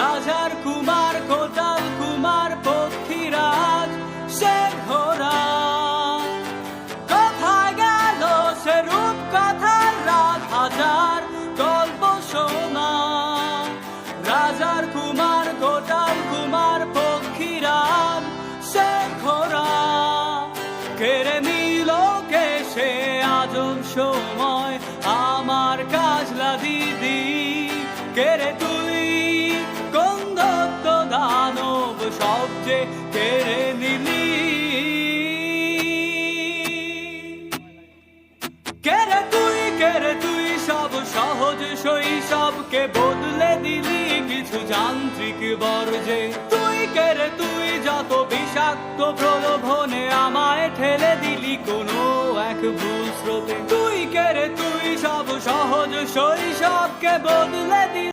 রাজার কুমার কোতাল কুমার, পক্ষীরাজ, সে কথা কোথায় গেল সে রূপ কথার রাত হাজার গল্প শোনা। রাজার কুমার কোতাল কুমার, পক্ষীরাজ, সে ঘোড়া কেড়ে নিল কে সে আজম সময়, আমার কাজলা দিদি। কেড়ে সবচেয়ে কেড়ে নিলি। কেরে তুই কেরে তুই, সব সহজ শৈশবকে বদলে দিলি। কিছু যান্ত্রিক বর্জে তুই কেরে তুই, যত বিষাক্ত প্রলোভনে আমায় ঠেলে দিলি। কোনো এক ভুল স্রোতে তুই কেরে তুই, সব সহজ শৈশবকে বদলে দিলি।